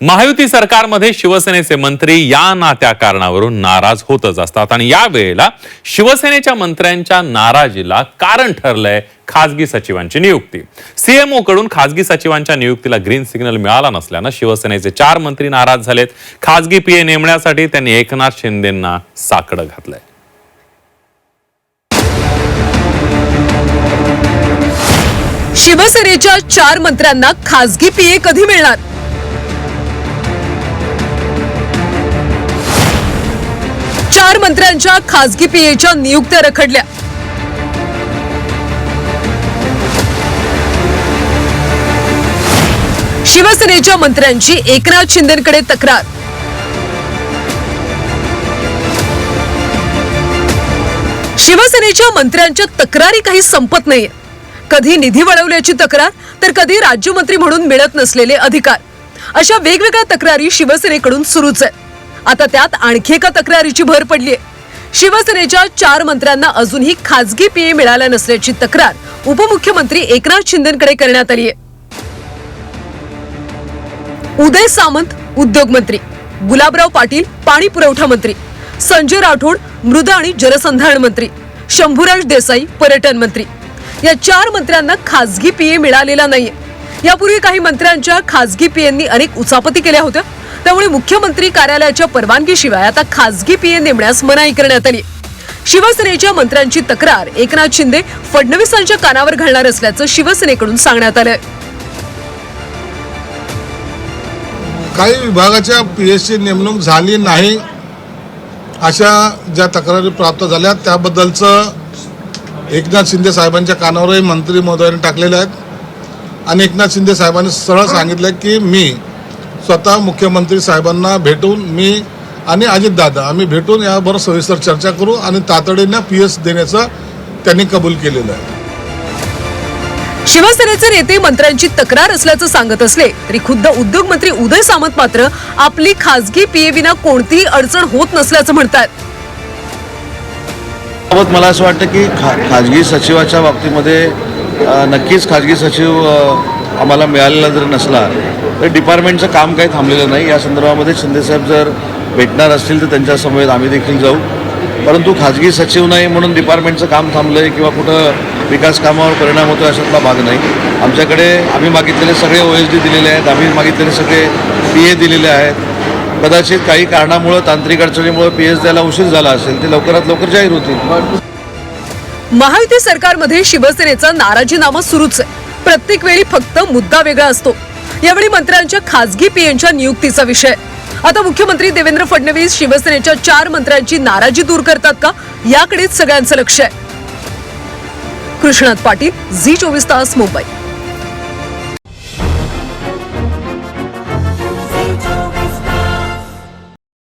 महायुती सरकारमध्ये शिवसेनेचे मंत्री या नात्या कारणावरून नाराज होतच असतात. आणि या वेळेला शिवसेनेच्या मंत्र्यांच्या नाराजीला कारण ठरलंय खासगी सचिवांची नियुक्ती. सीएमओ कडून खासगी सचिवांच्या नियुक्तीला ग्रीन सिग्नल मिळाला नसल्यानं शिवसेनेचे चार मंत्री नाराज झालेत. खासगी पीए नेमण्यासाठी त्यांनी एकनाथ शिंदेंना साकडं घातलंय. शिवसेनेच्या चार मंत्र्यांना खासगी पीए कधी मिळणार? मुख्यमंत्र्यांच्या खासगी पीएच्या नियुक्त्या रखडल्या. शिवसेनेच्या मंत्र्यांची एकनाथ शिंदेकडे तक्रार. शिवसेनेच्या मंत्र्यांच्या तक्रारी काही संपत नाहीये. कधी निधी वळवल्याची तक्रार तर कधी राज्यमंत्री म्हणून मिळत नसलेले अधिकार. अशा वेगवेगळ्या तक्रारी शिवसेनेकडून सुरूच आहेत. आता त्यात आणखी एका तक्रारीची भर पडली शिवसेनेच्या चार मंत्र्यांना अजूनही खासगी पीए मिळाल्या नसल्याची तक्रार उपमुख्यमंत्री एकनाथ शिंदेकडे करण्यात आली आहे उदय सामंत उद्योग मंत्री. गुलाबराव पाटील पाणी पुरवठा मंत्री. संजय राठोड मृदा आणि जलसंधारण मंत्री. शंभूराज देसाई पर्यटन मंत्री. या चार मंत्र्यांना खासगी पीए मिळालेला नाहीये. यापूर्वी काही मंत्र्यांच्या खासगी पीएंनी अनेक उचापती केल्या होत्या. त्यामुळे मुख्यमंत्री कार्यालयाच्या परवानगीशिवाय आता खासगी पीए नेमण्यास मनाई करण्यात आली. शिवसेनेच्या मंत्र्यांची तक्रार एकनाथ शिंदे फडणवीसांच्या कानावर घालणार असल्याचं शिवसेनेकडून सांगण्यात आलं काही विभागाच्या पी एस सी नेमणूक झाली नाही अशा ज्या तक्रारी प्राप्त झाल्या त्याबद्दलचं एकनाथ शिंदे साहेबांच्या कानावरही मंत्री महोदयांनी टाकलेले आहेत. आणि एकनाथ शिंदे साहेबांनी सरळ सांगितलं की मी स्वतः मुख्यमंत्री साहेबांना भेटून मी आणि अजितदादा आम्ही भेटून यावर सविस्तर चर्चा करू आणि तातडीनं पी एस देण्याचं त्यांनी कबूल केलेलं आहे. शिवसेनेचे नेते मंत्र्यांची तक्रार असल्याचं सांगत असले तरी खुद्द उद्योगमंत्री उदय सामंत मात्र आपली खासगी पीए विना कोणतीही अडचण होत नसल्याचं म्हणतात बाबत मला असं वाटतं की खा खाजगी सचिवाच्या बाबतीमध्ये अ, नक्कीच खाजगी सचिव अ, आम्हाला मिळालेला जर नसला तर डिपार्टमेंटचं काम काही थांबलेलं नाही. या संदर्भामध्ये शिंदेसाहेब जर भेटणार असतील तर त्यांच्यासमवेत आम्ही देखील जाऊ. परंतु खाजगी सचिव नाही म्हणून डिपार्टमेंटचं काम थांबलं आहे किंवा कुठं विकास कामावर परिणाम होतो अशातला भाग नाही. आमच्याकडे आम्ही मागितलेले सगळे ओ एस डी दिलेले आहेत. आम्ही मागितलेले सगळे पी ए दिलेले आहेत. कदाचित काही कारणामुळं तांत्रिक अडचणीमुळे पी एस द्यायला उशीर झाला असेल ते लवकरात लवकर जाहीर होतील. महायुती सरकारमध्ये शिवसेनेचा नाराजीनामा सुरूच आहे. प्रत्येक वेळी फक्त मुद्दा वेगळा असतो. यावेळी मंत्र्यांच्या खासगी पीएनच्या नियुक्तीचा विषय. आता मुख्यमंत्री देवेंद्र फडणवीस शिवसेनेच्या चार मंत्र्यांची नाराजी दूर करतात का? याकडेच सगळ्यांचं लक्ष आहे. कृष्णात पाटील झी चोवीस तास मुंबई.